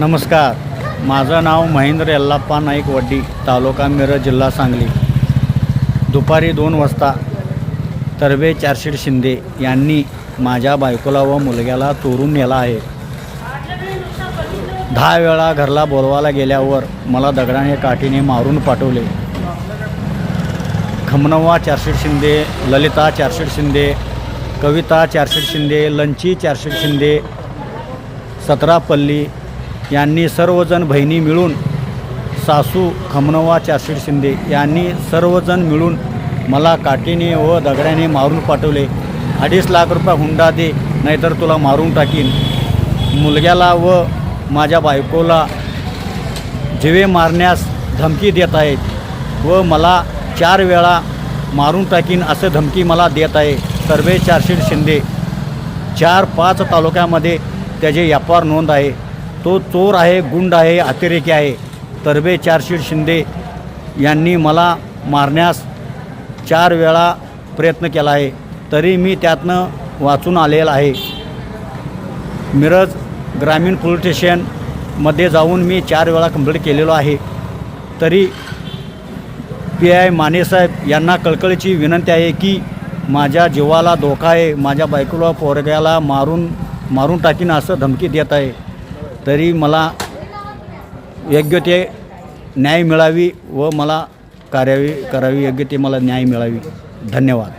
नमस्कार. माझं नाव महेंद्र यल्लाप्पा नाईक वड्डी तालुका मिरज जिल्हा सांगली. दुपारी दोन वाजता तरबे चारशीड शिंदे यांनी माझ्या बायकोला व मुलग्याला चोरून नेला आहे. दहा वेळा घरला बोलवायला गेल्यावर मला दगडाने काठीने मारून पाठवले. खमनवा चारशीड शिंदे ललिता चारशीड शिंदे कविता चारशीड शिंदे लंची चारशीड शिंदे सतरापल्ली यांनी सर्वजण बहिणी मिळून सासू खमनवा चारशीड शिंदे यांनी सर्वजण मिळून मला काठीने व दगड्याने मारून पाठवले. अडीच लाख रुपये हुंडा दे नाहीतर तुला मारून टाकीन. मुलग्याला व माझ्या बायकोला जिवे मारण्यास धमकी देत आहेत व मला चार वेळा मारून टाकीन असं धमकी मला देत आहे. सर्वे चारशीड शिंदे चार पाच तालुक्यामध्ये त्याचे व्यापार नोंद आहे. तो चोर आहे गुंड आहे अतिरेकी आहे. तरबे चारशीड शिंदे यांनी मला मारण्यास चार वेळा प्रयत्न केला आहे. तरी मी त्यातनं वाचून आलेला आहे. मिरज ग्रामीण पोलीस स्टेशनमध्ये जाऊन मी चार वेळा कंप्लीट केलेलो आहे. तरी पी आय मानेसाहेब यांना कळकळीची विनंती आहे की माझ्या जीवाला धोका आहे माझ्या बायकोला पोरग्याला मारून मारून टाकीन असं धमकी देत आहे. तरी मला योग्य ते न्याय मिळावी व मला कार्यावी करावी योग्य ते मला न्याय मिळावी. धन्यवाद.